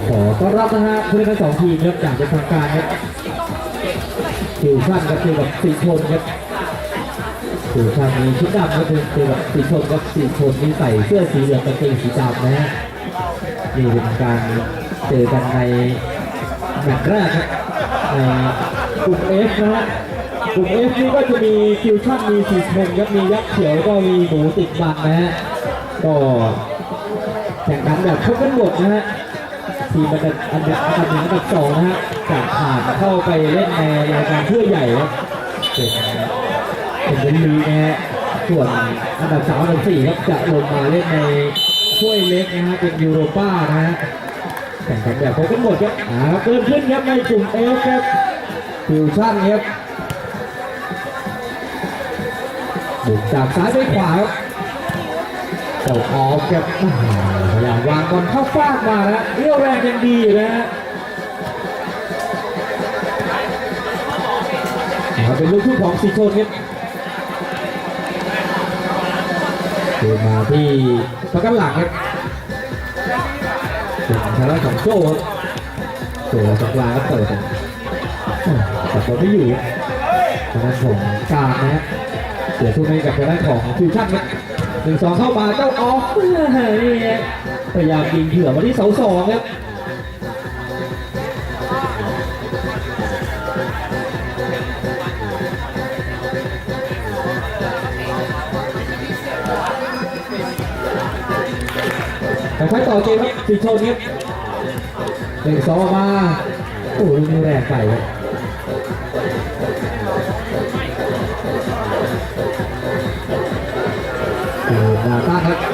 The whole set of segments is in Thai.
ขอต้อนรับนะฮะผู้เล่นทั้งสองทีมครับอย่างเป็นทางการครับคิวชั่นครับเจอกับสีชนครับคิวชั่นมีชุดดำครับเจอกับสีชนครับสีชนนี่ใส่เสื้อสีเหลืองกางเกงสีดำนะฮะนี่เป็นการเจอกันในแมตช์แรกครับในกลุ่ม F นะฮะกลุ่ม F นี่ก็จะมีคิวชั่นมีสีชนครับมียักษ์เขียวก็มีหมูติดมันนะฮะก็แข่งขันแบบชกกันหมดนะฮะ ทีมอันดับอันดับอันดับอันดับสองนะฮะจะผ่านเข้าไปเล่นในรายการเพื่อใหญ่ครับเป็นเป็นลีนะฮะส่วนอันดับสามอันดับสี่ครับจะลงมาเล่นในถ้วยเล็กนะฮะเป็นยูโรป้านะฮะแข่งขันแบบพบกันหมดครับอ่าเกินขึ้นครับในกลุ่มเอฟครับฟิวชั่นครับบุกจากซ้ายไปขวาครับ เจ้าออฟครับพยายามวางบอลเข้าฟากมานะเรี่ยวแรงยังดีอยู่นะฮะเป็นลูกทุ่งของสีชนครับเดินมาที่ประกันหลังครับเป็นทางด้านของโจ้ครับโจ้สักลางก็เปิดแต่บอลไม่อยู่ทางด้านของการนะฮะเสียทุนให้กับทางด้านของฟิวชั่นครับ หนึ่งสองเข้ามาเจ้าออฟพยายามยิงเผื่อมาที่เสาสองครับแต่ค่อยต่อเกมครับสีชนครับหนึ่งสองมาโอ้โหลูกนี้แรงไปครับ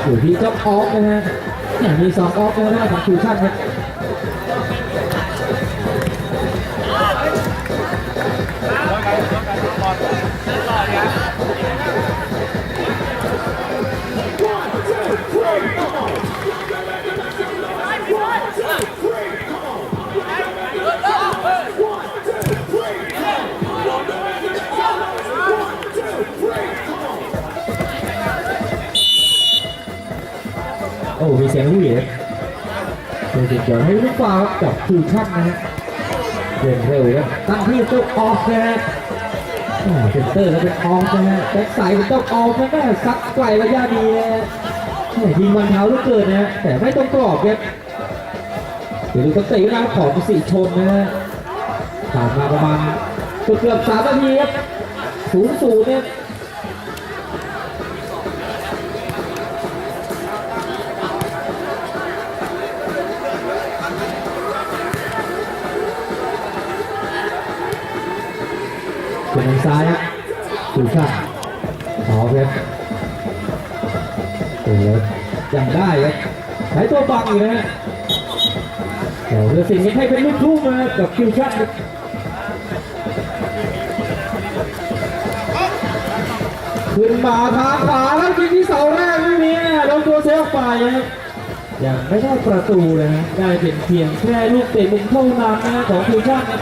อยู่ที่เจ้าออฟนะฮะเนี่ยมีสองออฟนะฮะของฟิวชั่นครับ ดูสิเดี๋ยวให้ลูกฟ้าครับกับฟิวชั่นนะฮะเดินเร็วครับตั้งที่เจ้าออฟนะฮะอ่าเซนเตอร์แล้วเป็นออฟนะฮะแบ็คไซด์เป็นเจ้าออฟนะแม่ซัดไกลระยะดีนะฮะแม่ยิงมันเท้าเหลือเกินนะฮะแต่ไม่ต้องกรอบครับเดี๋ยวดูสเตะนะของสีชนนะฮะผ่านมาประมาณเกือบๆสามนาทีครับศูนย์ศูนย์เนี่ยางซ้ายฮะดูช่างขอครับโอ้โหยังได้ครับใช้ตัวบังอยู่นะฮะเดี๋ยวเรือสิงห์ให้เป็นลูกทุ่งนะกับคิวชั่นครับขึ้นมาทางขวาแล้วยิงที่เสาแรกไม่มีโดนตัวเซฟไปยังไม่ได้ประตูเลยนะได้เป็นเพียงแค่ลูกเตะมุมเท่านั้นนะของคิวชั่นค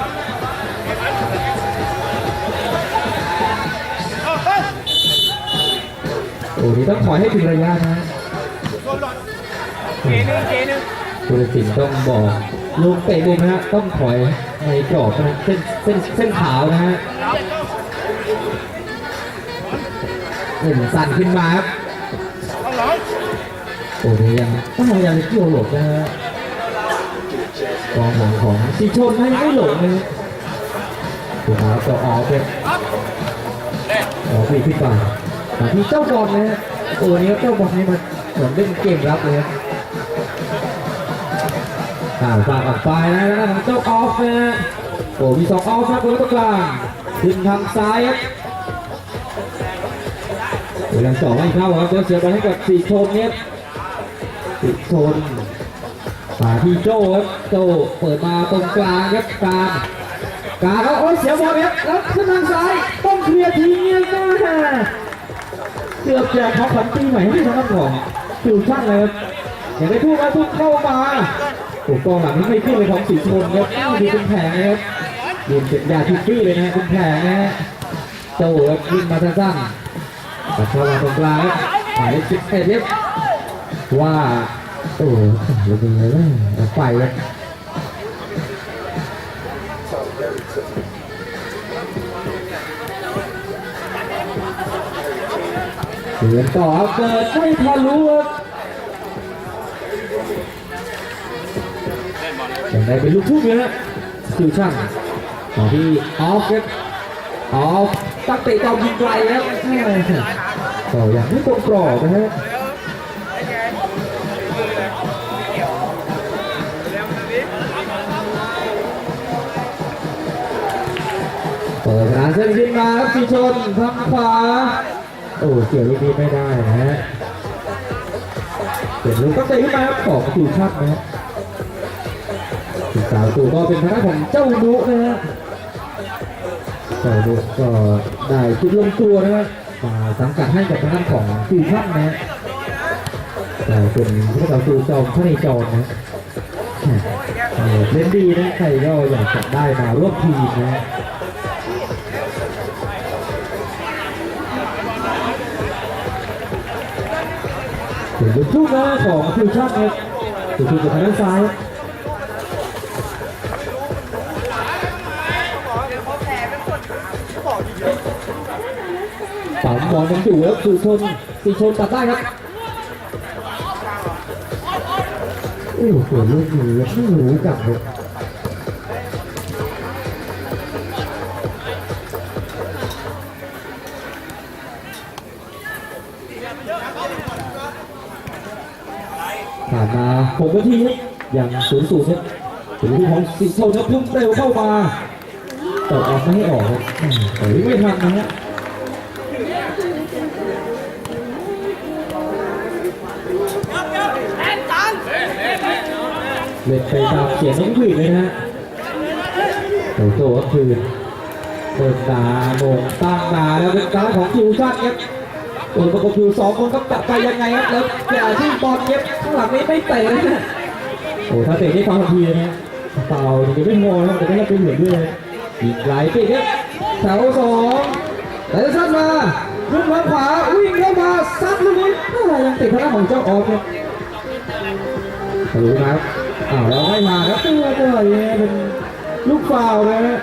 รับโอ้นี่ต้องถอยให้ถึงระยะนะเจนึงเจนึงผู้ตัดสินต้องบอกลูกเตะมุมนะฮะต้องถอยในกรอบนะฮะเส้นเส้นเส้นขาวนะฮะหนึ่งสั่นขึ้นมาครับเอาหลังโอ้นี่ยังต้องพยายามจะเกี่ยวหลบนะฮะกองหลังของสีชนนะยังไม่หลงนะฮะถูกแล้วก็ออกเป็นออกปีขึ้นไป แต่ที่เจ้าบอลนะฮะโอ้นี่เจ้าบอลนี่มันเหมือนเล่นเกมรับเลยครับอ่าฝากออกไปนะแล้วทางเจ้าออฟนะฮะโอ้มีสองออฟครับนตรงกลางขึ้นทางซ้ายครับเวลาสองไม่เข้าครับเดี๋ยวเสียบอลให้กับสี่ชนเนี่ยสีชนมาที่โจ้ครับโจ้เปิดมาตรงกลางครับกลางกลางแล้วโอ้ยเสียบอลครับแล้วขึ้นทางซ้ายต้องเคลียร์ทีเนี่ยนะ เกือบแจกของขวัญปีใหม่ให้ทางด้านของฟิวชั่นเลยครับอย่างได้พูดว่าทุกเข้ามาถูกกองหลังนี่ไม่ขึ้นเลยของสีชนครับดูเป็นแผงนะครับยืนเป็นยาทิพฟี่เลยนะเป็นแผงนะฮะโจ้ครับวิ่งมาสั้นๆตัดเข้ามาตรงกลางครับหมายเลขสิบเอ็ดครับว่าโอ้โหลูกนี้เลยไปครับ เดินต่อครับเกิดไม่ทะลุครับยังไงเป็นลูกทุ่งเลยฮะคิวช่างต่อที่ออฟครับออฟตั้งเตะต่อยิงไกลครับต่ออย่างไม่ตรงกรอบนะฮะเปิดทางเส้นขึ้นมาครับสีชนทางขวา โอ้เกี่ยวลูกนี้ไม่ได้นะฮะเปลี่ยลูกก็เตะขึ้นมาของคิวช่างนะฮะสิบสาวตัวก็เป็นทางด้านของเจ้าดุนะฮะเจ้าดุก็ได้ชุดลงตัวนะฮะมาสังกัดให้กับทางด้านของฟิวชั่นะฮะแต่เป็นผู้ต่อสู้จอมพระในจอมนะเออเล่นดีนะใครก็อยากจะได้มาร่วมทีมนะ ฮะเห็นลูกทุ่งนะของฟิวชั่นครับฟิวชั่นจากทางด้านซ้ายสามบอลยังอยู่แล้วสุชนสุชนตัดได้ครับโอ้โหลูกนี้ไม่รู้จักเลยานมาหกนาทีครับอย่างศูนย์ศูนย์ครับถึงที่ของสีชนครับพุ่งเร็วเข้ามาตกออกไม่ให้ออกครับแต่ไม่ทันนะฮะเล่นไปตามเสียงน้องผืนเลยนะฮะโอ้โหก็คือเปิดตาโมงตั้งตาแล้วเป็นการของคิวชันครับ โอ้ประกบคิวสองคนก็จับไปยังไงครับแล้วอย่าที่บอลเก็บข้างหลังนี้ไม่เตะนะฮะโอ้ถ้าเตะได้ฟังทันทีนะเปล่ายังไม่งอนะแต่ก็ยังเป็นเหมือนด้วยนะอีกหลายปีครับแถวสองแต่ซัดมาขึ้นทางขวาวิ่งเข้ามาซัดลูกนี้อ้าวยังติดทางด้านของเจ้าออฟครับรู้นะครับอ้าวเราให้มาครับตัวตัวเนี่ยเป็นลูกฟาวล์นะฮะ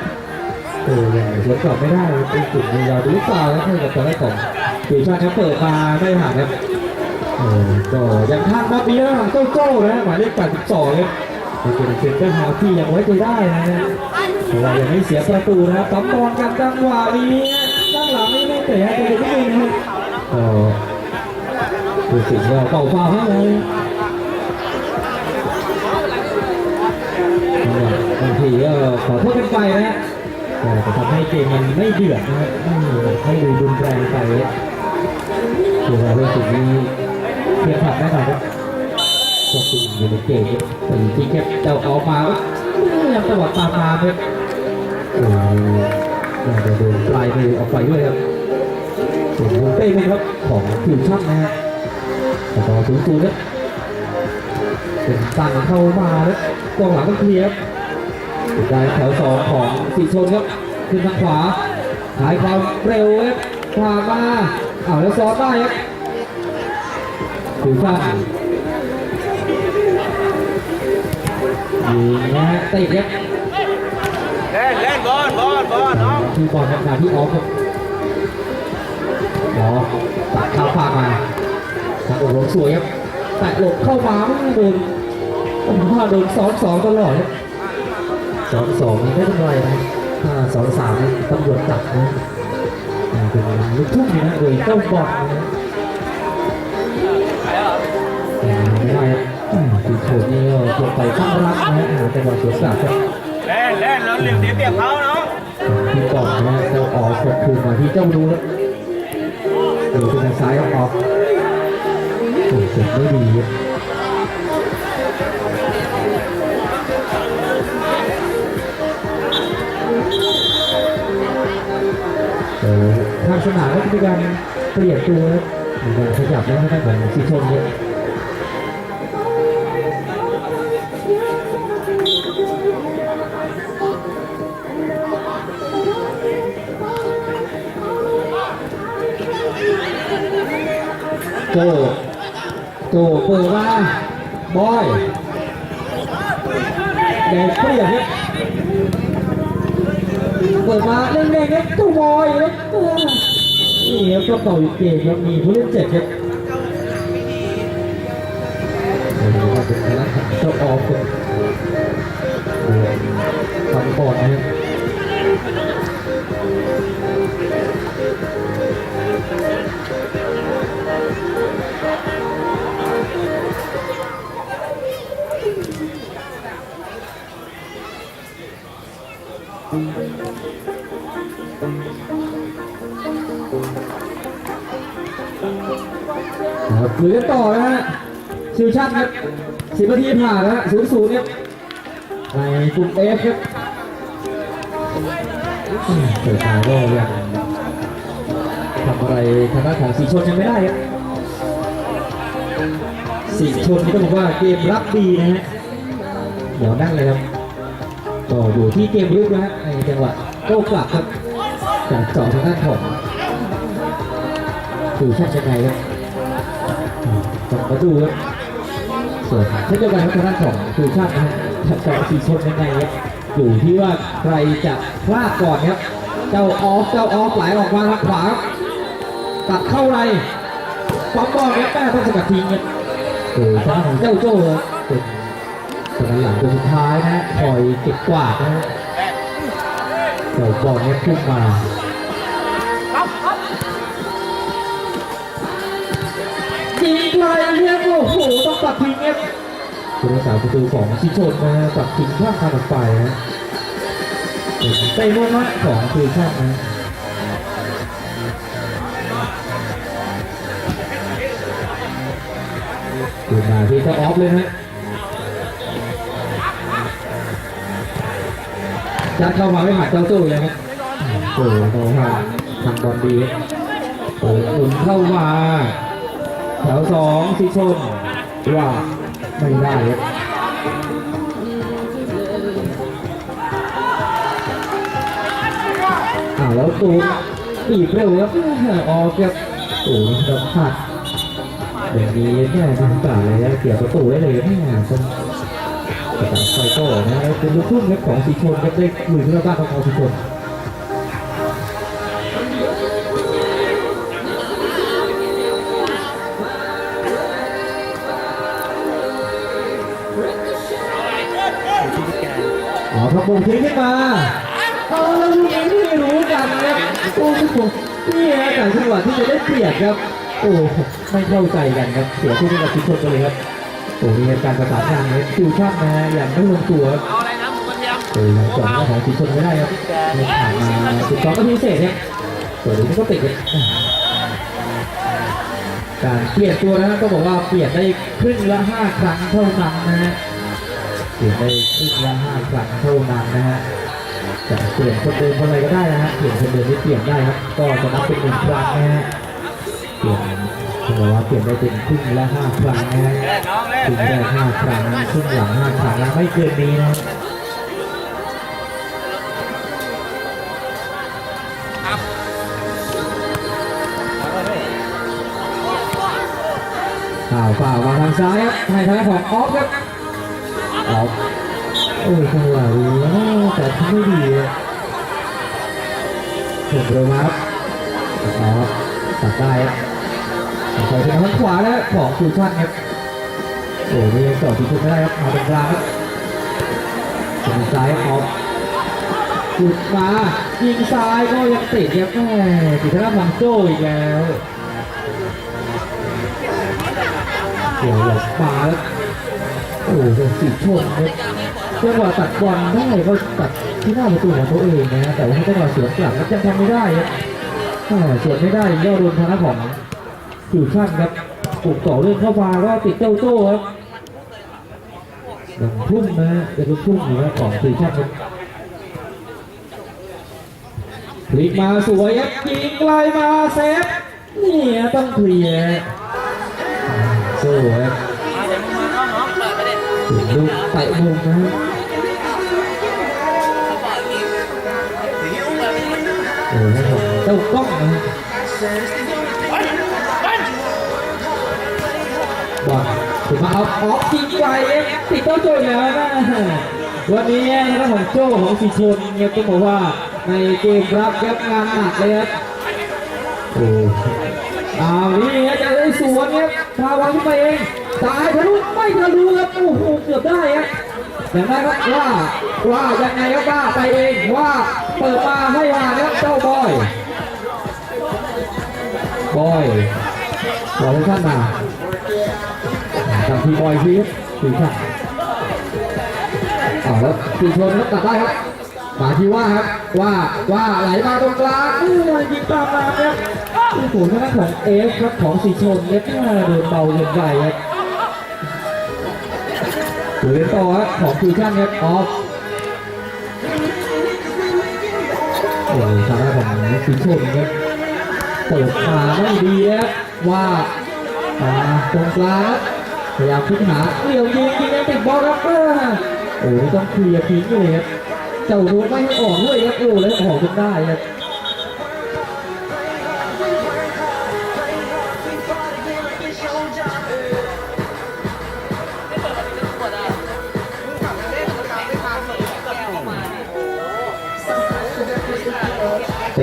โอ้ยตรวจสอบไม่ได้เป็นจุดมีเราดูลูกฟาวล์นะให้กับตัวแรกของ ทีมชาติครับเปิดมาไม่ผ่านครับโอ้ก็ยังท่านบอลนี้นะของโจ้โจ้นะหมายเลข82ครับเป็นเซนเตอร์ฮาที่ยังไว้ใจได้นะฮะแต่ว่ายังไม่เสียประตูนะครับปั๊มบอลกันจังหวะนี้ด้านหลังนี่ไม่เตะให้ตัวเด็กนิดนึงนะครับก็ดูสิว่าเป่าฟาวล์ให้เลยบางทีก็ขอโทษกันไปนะฮะแต่จะทำให้เกมมันไม่เดือดนะฮะไม่ให้ดูรุนแรงไป คือว่าเรื่องสิ่งนี้เพียงผัดได้หน่อยครับก็คืออยู่ในเกมครับแต่แค่เจ้าเอามาก็ยังตวัดตามมาครับโอ้ยน่าจะโดนปลายมือออกไปด้วยครับส่วนมุมเต้ไหมครับของทีมช่างนะฮะแต่ต่อศูนย์ศูนย์ครับเป็นสั่งเข้ามาแล้วกองหลังต้องเคลียร์ครับสุดท้ายแถวสองของสีชนครับขึ้นทางขวาหายความเร็วครับผ่านมา อ้าวแล้วซ้อนได้ครับถือฟ้ายิงนะฮะติดครับเล่นเล่นบอลบอลบอลน้องที่บอลครับนาที่ออฟครับออฟตัดข้าวฟากมาทางโอ้โหสวยครับแตะหลบเข้ามาไม่โดนผมว่าโดนซ้อนสองตลอดครับสองสองนี่ไม่เป็นไรนะถ้าสองสามนี่ตำรวจจับนะอ่าเป็น ลูกทุ่งนะโดยเจ้าบอลนะไม่ได้ครับอืมสีโฉดนี่ก็ลงไปข้างรักนะอ่าจังหวะสวนกลับครับเล่นเล่นแล้วเหลี่ยมเสียเปรียบเขาเนาะที่บอลนะเจ้าออกกดคืนมาที่เจ้าดูครับดูทางซ้ายออกโอ้เจ็บไม่ดีครับ สนามก็จะมีการเปลี่ยนตัวครับมีการขยับแล้วทางด้านของสีชนเนี่ยโจโจเปิดมาบอยแดงเปลี่ยนครับเปิดมาเร่งๆครับเจ้าบอยครับนี่ครั บก็ต่ออีกเกมแล้วมีผู้เล่นเจ็ดครับ ชิวชั่นครับสิบนาทีผ่านนะฮะศูนย์ศูนย์ครับในกลุ่มเอฟครับอืมเปิดมาก็ยังทำอะไรทางด้านของสีชนยังไม่ได้ครับสีชนนี่ต้องบอกว่าเกมรับดีนะฮะเดี๋ยวนั่งเลยครับก็อยู่ที่เกมรุกนะฮะในจังหวะโต้กลับครับจากเจาะทางด้านของชิวชั่นยังไงครับสองประตูครับ ส่วนเช่นเดียวกันครับทางด้านของคือชาตินะฮะจะเจาะสีชนยังไงครับอยู่ที่ว่าใครจะพลาดก่อนครับ เจ้าออฟเจ้าออฟไหลออกมาทางขวาครับตัดเข้าไรป๊อปบอลครับแม่ต้องสกัดทิ้งครับโอ้ทางด้านของเจ้าโจ้ครับเป็นตัวหลังตัวสุดท้ายนะฮะคอยเก็บกวาดนะฮะเจ้าบอลเนี่ยขึ้นมา โหต้องตัดทิ้งครับผู้รักษาประตูของชิชนนะฮะตัดทิ้งข้ามทางออกไปนะเป็นเตะมุมนะของทีมชาตินะดูมาที่เจ้าออฟเลยนะฮะจัดเข้ามาไม่หมัดเจ้าตู้เลยครับโอ้โหเขาทำทำบอลดีโอ้โหหมุนเข้ามาแถวสองสิชน ว่าไม่ได้อ่าแล้วตูนปีบเร็วครับออกครับโอ้ยดับพลาดอย่างนี้แค่ทางกล่าเลยนะเสียวประตูได้เลยแม่คนกระตังไฟโต้นะเป็นลูกทุ่งของสีชนครับได้หมือที่เราบ้านของสีชน ระพงษ์ทิ้งขึ้นมาเอาแล้วลูกนี้ไม่รู้กันนะครับโอ้โหนี่ฮะจากจังหวะที่จะได้เปรียบครับ โอ้ไม่เข้าใจกันครับเสียที่นี่กับทุกคนไปเลยครับโอ้นี่การประสานงานเนี่ยฟิวชั่นนะอย่างไม่ลงตัวครับเอาอะไรนะหมูกระเทียมโอ้ยังจอดหาของสีชนไม่ได้ครับไม่ผ่านมาสิบสองนาทีเศษเนี่ยส่วนนี้ก็ติดครับการเปลี่ยนตัวนะก็บอกว่าเปลี่ยนได้ครึ่งละห้าครั้งเท่านั้นนะฮะ ลี่ยนได้ครึ่งละห้าครั้งเท่านั้นนะฮะจะเปลี่ยนคนเดิมคนอะไรก็ได้นะฮะเปลี่ยนคนเดิมไม่เปลี่ยนได้ครับ ก็จะนับเป็นหนึ่งครั้งนะฮะเปลี่ยนคุณบอกว่าเปลี่ยนได้เป็นครึ่งละห้าครั้งนะฮะครึ่งแรกห้าครั้งครึ่งหลังห้าครั้งนะไม่เกินนี้นะข่าวฝ่าวมาทางซ้ายครับให้ทางของออฟครับ ออฟโอ้ยจังหวะดีนะแต่ทำไม่ดีอะถูกเร็วมาครับออฟตัดได้ครับขอถึงทางขวาแล้วของฟิวชั่นครับโอ้ยนี่ยังต่อที่ทุกไม่ได้ครับมาตรงกลางครับทางซ้ายออฟจุดมายิงซ้ายก็ยังติดครับแม่ติดทางด้านหลังโจ้อีกแล้วเดี๋ยวหลบมาแล้ว โอ้โหเป็นสีชนครับจังหวะตัดบอลได้ก็ตัดที่หน้าประตูของตัวเองนะ แต่ว่าจังหวะสวนกลับก็ยังทำไม่ได้ครับอ่าสวนไม่ได้ย่อโดนทางด้านของฟิวชั่นครับปลุกต่อเรื่องเข้ามาก็ติดเจ้าโจ้ครับยังพุ่งนะจะเป็นพุ่งอยู่นะของฟิวชั่นครับพลิกมาสวยครับยิงไกลมาเซฟนี่ต้องเคลียร์สู้ครับ ถึงลูกเตะมุมนะฮะโอ้โหให้ผมเจ้ากล้องนะฮะบอลถึงมาเอาออฟยิงไกลเองติดเจ้าโจ้อีกแล้วนะวันนี้นะของโจ้ของสีชนเนี่ยต้องบอกว่าในเกมรับครับงานหนักเลยครับโอ้อ้าวนี่ฮะจะได้สวนครับพาวันขึ้นไปเอง ตายทะลุไม่ทะลุครับโอ้โหเกือบได้ฮะอย่างไรครับว่าว่ายังไงครับว่าไปเองว่าเปิดมาให้มาครับเจ้าบอยบอยบอยท่านมาทำทีบอยพีทีท่านเอาแล้วตีชนแล้วตัดได้ครับมาที่ว่าครับว่าว่าไหลมาตรงกลางอู้ยิงตามมาครับโอ้โหทางด้านของเอฟครับของสีชนเนี่ยโดนเบาลงใหญ่ครับ ดูเล่นต่อครับของฟิวชั่นครับออฟโอ้โหทางด้านของสีชนครับเปิดมาไม่ดีครับว่าตรงกลางพยายามขึ้นหาเหลี่ยวยิงยิงแล้วติดบอลครับโอ้โหต้องเคลียร์ทิ้งเลยครับเจ้ารู้ไม่ให้ออกด้วยครับโอ้แล้วออกจนได้ครับ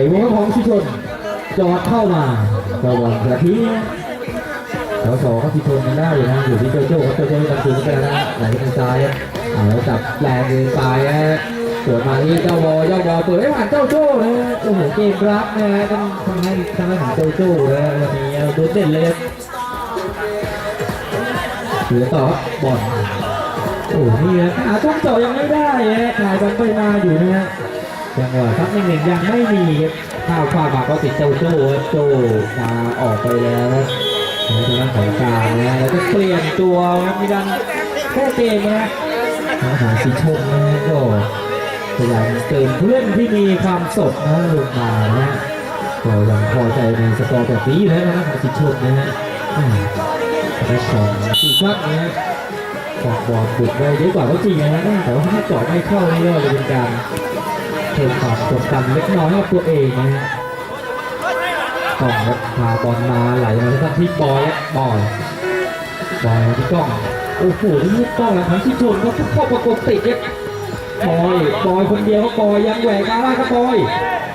ตะหัวของชิชนจอดเข้ามาเจ้าบอลกระทิ้งสอสอเขาชิชนกันได้อยู่นะอยู่ที่โจโจ้เขาโจโจ้ตัดสินกันนะไหลไปทางซ้ายอะอ่าแล้วจับแรงเกินไปฮะสวนมาที่เจ้าบอลเจ้าบอลเปิดให้ผ่านเจ้าโจ้นะโอ้โหเกมรับนะฮะต้องทำให้ทำให้ของเจ้าโจ้นะวันนี้โดดเด่นเลยครับเหลือต่อบอลโอ้นี่ฮะหาช่องเจาะยังไม่ได้ฮะถ่ายบอลไปมาอยู่นะฮะ จังหวะทักหนึ่งหนึ่งยังไม่มีครับข้าวฟาดมาก็ติดเจ้าโจ้โจ้มาออกไปแล้วครับในทางด้านของกลางนะแล้วก็เปลี่ยนตัวครับมีการแค่เกมนะฮะทางหาสีชมนะก็พยายามเติมเพื่อนที่มีความสดนะลงมานะก็ยังพอใจในสกอร์แบบนี้อยู่แล้วนะของสีชมนะฮะอืมและของสีชักนะฮะของบอลบุกได้เยอะกว่าก็จริงนะฮะแต่ว่าถ้าเจาะไม่เข้านี่ก็จะเป็นการ เพิ่มความกดดันเล็กน้อยกับตัวเองนะฮะต้องครับพาบอลมาไหลมาที่ที่บอยและบอยบอยที่กล้องโอ้โหนี่ลูกกล้องแล้วทั้งที่ชนก็เข้าประกบติดเนี่ยบอยบอยคนเดียวก็บอยยังแหวกมาได้ครับบอย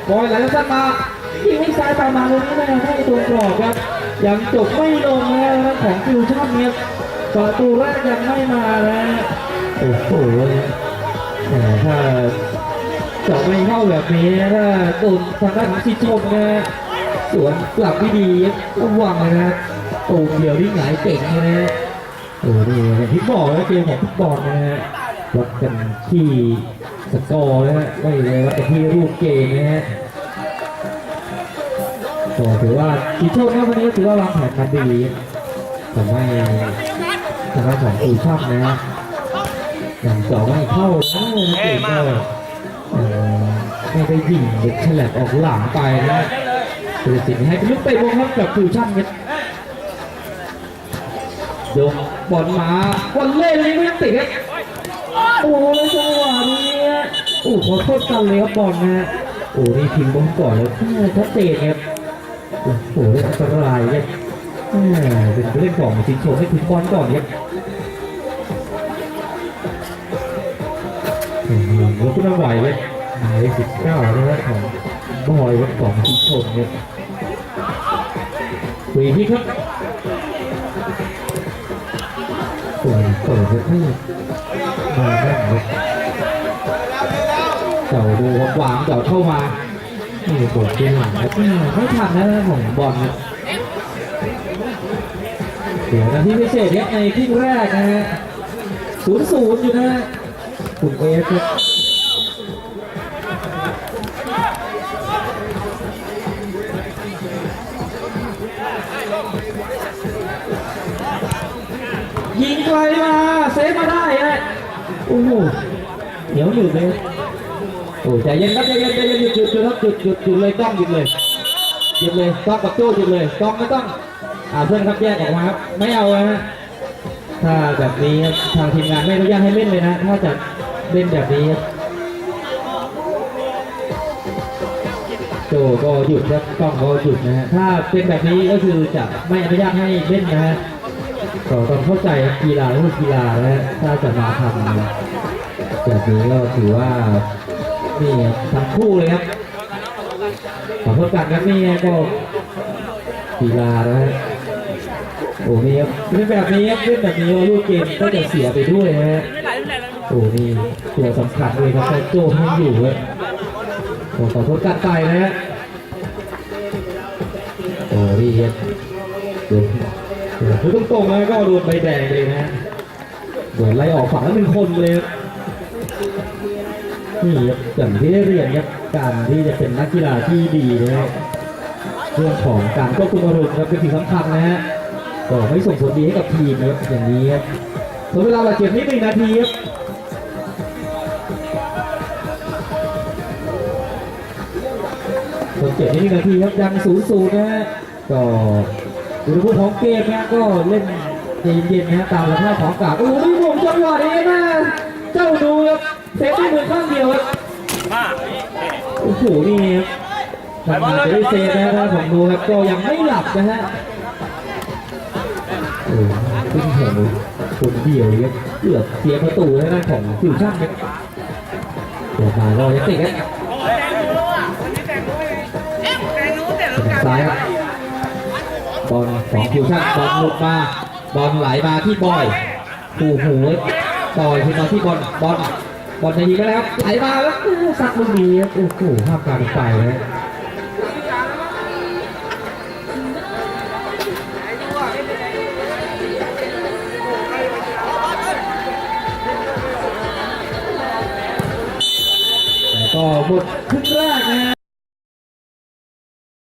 บอยไหลแล้วสั้นมายิงให้ซ้ายไปมาเลยนี่นะให้ตัวกรอบครับยังจบไม่ลงนะของฟิวชั่นเนี่ยประตูแรกยังไม่มานะโอ้โหถ้า จาะไม่เข้าแบบนี้ถ้าโดนทางด้านของชิชนนะสวนกลับไม่ดีต้องหวังเลยนะตูมเดียวที่หงายเก่งนะโอ้นี่ยที่บอกนะเกมของฟุตบอลนะฮะวัดกันที่สกอร์นะฮะไม่เลยวัดกันที่รูปเกมนะฮะก็ถือว่าชิชนนะวันนี้ถือว่าวางแผนมาดีทำให้ทางด้านของอูช่างนะฮะอย่างไม่เข้านะนะเก่ง ไม่ได้ยิงเด็กฉลับออกหลังไปนะคือสิ่งให้เป็นลูกเตะบอลครับกับอูช่างเนี่ยยกบอลมาบอลเล่นเลยไม่ต้องติดครับโอ้ยจังหวะนี้โอ้ขอโทษกันเลยครับบอลนะ โอ้นี่ทิ้งบอลก่อนเลยชัดเจนครับโอ้โหอันตรายเนี่ยเป็นผู้เล่นของชินโชให้ถึงบอลก่อนครับโอ้โหยกขึ้นมาไหวเลย หมายเลขสิบเก้านะครับของบอยวัดของชินโชเนี่ยฟรีที่ครับโอ้ยเปิดเลยให้มาแน่นเลยเจ้าดูครับวางเจ้าเข้ามานี่โดดเกมหลังครับไม่ทันนะของบอลนะเดี๋ยวนาทีพิเศษครับในครึ่งแรกนะฮะศูนย์ศูนย์อยู่นะฮะคุณเอฟครับ ไกลมาเซฟมาได้ฮะโอ้โหเหนียวหนึบเลยโอ้ใจเย็นครับใจเย็นใจเย็นหยุดหยุดหยุดครับหยุดหยุดหยุดเลยต้องหยุดเลยหยุดเลยต้องกับโจ้หยุดเลยต้องไม่ต้องอ่าเพื่อนครับแยกออกมาครับไม่เอาฮะถ้าแบบนี้ทางทีมงานไม่อนุญาตให้เล่นเลยนะ ถ้าจะเล่นแบบนี้โจก็หยุดครับกล้องก็หยุดนะฮะถ้าเป็นแบบนี้ก็คือจะไม่อนุญาตให้เล่นนะฮะ ก็ต้องเข้าใจกีฬาก็คือกีฬานะฮะถ้าจะมาทำแบบนี้ก็ถือว่านี่ครับทั้งคู่เลยครับขอโทษกันครับนี่ก็กีฬานะฮะโอ้นี่ครับเล่นแบบนี้ครับเล่นแบบนี้ลูกเกมก็จะเสียไปด้วยนะฮะโอ้นี่ตัวสำคัญเลยครับโจ้ยังอยู่ครับโอ้ขอโทษกันไปนะฮะโอ้นี่ครับ โดนพูดตรงๆนะก็โดนใบแดงเลยนะฮะโดนไล่ออกฝั่งล้วเป็นคนเลยนี่ครับอย่างที่ได้เรียนครับการที่จะเป็นนักกีฬาที่ดีนะฮะเรื่องของการควบคุมอารมณ์ครับเป็นสิ่งสำคัญนะฮะก็ไม่ส่งผลดีให้กับทีมนะครับอย่างนี้ครับส่วนเวลาบาดเจ็บนิดหนึ่งนาทีครับส่วนเจ็บนิดหนึ่งนาทีครับยังศูนย์ศูนย์นะฮะก็ ดูรูปของเกมนะก็เล่นใจเย็นๆนะฮะตามสภาพของอากาศโอ้โหนี่ผมจังหวะนี้นะเจ้าดูครับเซฟด้วยมือข้างเดียวครับโอ้โหนี่ครับทำงานจะได้เซฟนะครับผมดูครับก็ยังไม่หลับนะฮะโอ้ขึ้นแข่งคนเดียวเลยครับเกือบเสียประตูแล้วนะของฟิวชั่นครับตัวมาเราจะติดครับซ้ายครับบ อลของฟิวชั่นบอลหลุดมาบอลไหลมาที่บอยปูหูต่อยขึ้นมาที่บอลบอลบอลจะยิงแล้วครับไหลมาแล้วอู้สักลูกนี้โอ้โหภาพการไปนะแต่ก็หมด